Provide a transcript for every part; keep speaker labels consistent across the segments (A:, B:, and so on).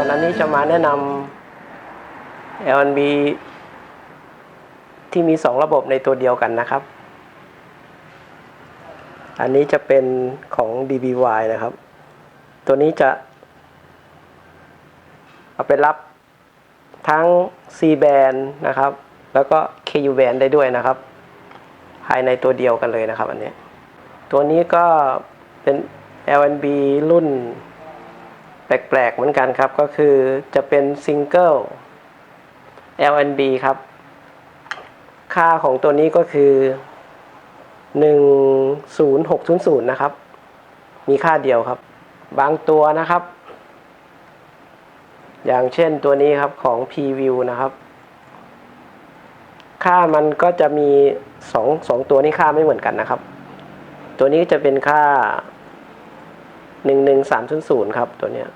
A: วนี้จะมาแนะนำ L&B ที่มี 2 ระบบในตัวเดียวกันนะครับ อันนี้จะเป็นของ DBY นะครับ ตัวนี้จะ เอาไปรับทั้ง C band นะครับ แล้วก็ KU band ได้ด้วยนะครับ ภายในตัวเดียวกันเลยนะครับอันนี้ ตัวนี้ก็เป็น L&B รุ่น แปลกๆเหมือนกันครับ ก็คือจะเป็นซิงเกิล LNB ครับ ค่าของตัวนี้ก็คือ 10600 นะครับ มีค่าเดียวครับ บางตัวนะครับ อย่างเช่นตัวนี้ครับของ P-View นะครับ ค่ามันก็จะมี 2 2 ตัวนี้ค่าไม่เหมือนกันนะครับ ตัวนี้จะเป็นค่า 11300ครับตัวเนี้ย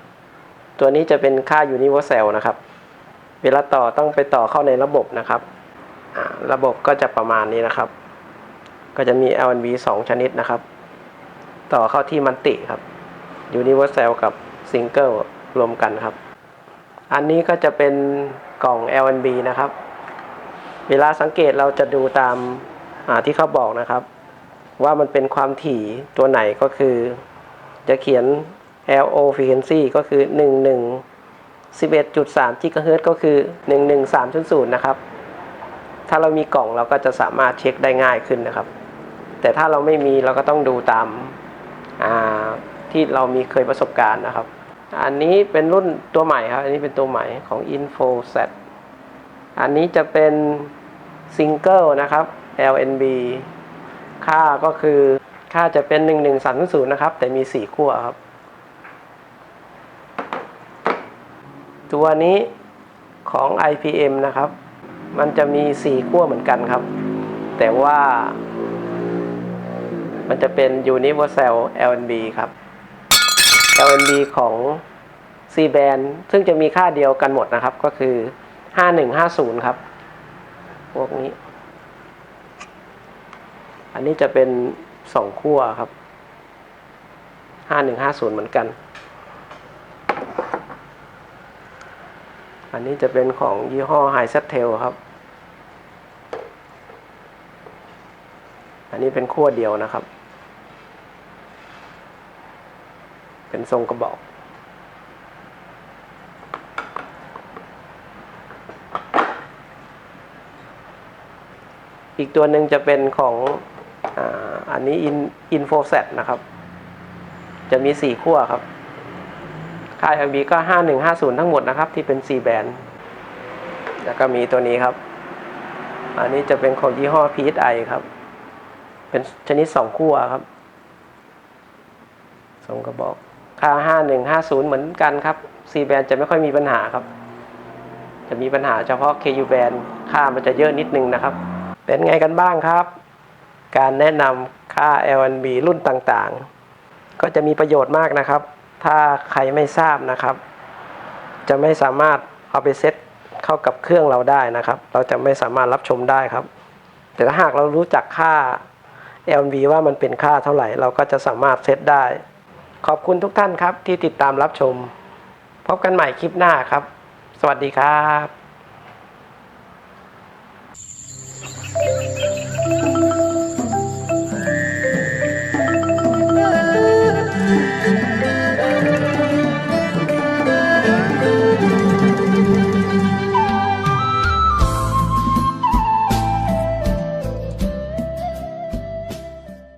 A: ตัวนี้จะเป็นค่า Universal นะครับ เวลาต่อต้องไปต่อเข้าในระบบนะครับระบบก็จะประมาณนี้นะครับ ก็จะมี L&B 2ชนิดนะครับ ต่อเข้าที่มันติครับ Universal กับ Single รวมกันครับ อันนี้ก็จะเป็นกล่อง L&B นะครับ เวลาสังเกตเราจะดูตามที่เขาบอกนะครับ ว่ามันเป็นความถี่ตัวไหนก็คือ จะเขียน LO frequency ก็คือ 11 11.3 GHz ก็คือ 11300นะครับ ถ้าเรามีกล่องเราก็จะสามารถเช็คได้ง่ายขึ้นนะครับ แต่ถ้าเราไม่มีเราก็ต้องดูตามาที่เรามีเคยประสบการณ์นะครับ อันนี้เป็นรุ่นตัวใหม่ครับ อันนี้เป็นตัวใหม่ของ InfoSat อันนี้จะเป็นซิงเกิลนะครับ LNB ค่าก็คือ ค่าจะเป็น11300นะครับ แต่มี4ขั้วครับ ตัวนี้ของ IPM นะครับ มันจะมี4ขั้วเหมือนกันครับ แต่ว่า มันจะเป็น Universal LNB ครับ LNB ของ C band ซึ่งจะมีค่าเดียวกันหมดนะครับ ก็คือ 5150 ครับ พวกนี้ อันนี้จะเป็น 2ขั้วครับ5150เหมือนกัน อันนี้จะเป็นของยี่ห้อ h i s e t t e l ครับ อันนี้เป็นขั้วเดียวนะครับ เป็นทรงกระบอกอีกตัวหนึ่งจะเป็นของ อันนี้ In InfoSat นะครับ จะมี 4 ขั้วครับค่าย MB ก็ 5150 ทั้งหมดนะครับ ที่เป็น C band แล้วก็มีตัวนี้ครับ อันนี้จะเป็นของยี่ห้อ PSI ครับ เป็นชนิด 2 ขั้วครับสองกระบอกค่า 5150 เหมือนกันครับ C band จะไม่ค่อยมีปัญหาครับ จะมีปัญหาเฉพาะ KU band ค่ามันจะเยอะนิดนึงนะครับ เป็นไงกันบ้างครับ การแนะนำ ค่า L&B รุ่นต่างๆ ก็จะมีประโยชน์มากนะครับ ถ้าใครไม่ทราบนะครับ จะไม่สามารถเอาไปเซตเข้ากับเครื่องเราได้นะครับ เราจะไม่สามารถรับชมได้ครับ แต่ถ้าหากเรารู้จักค่า L&B ว่ามันเป็นค่าเท่าไหร่ เราก็จะสามารถเซตได้ ขอบคุณทุกท่านครับที่ติดตามรับชม พบกันใหม่คลิปหน้าครับ สวัสดีครับ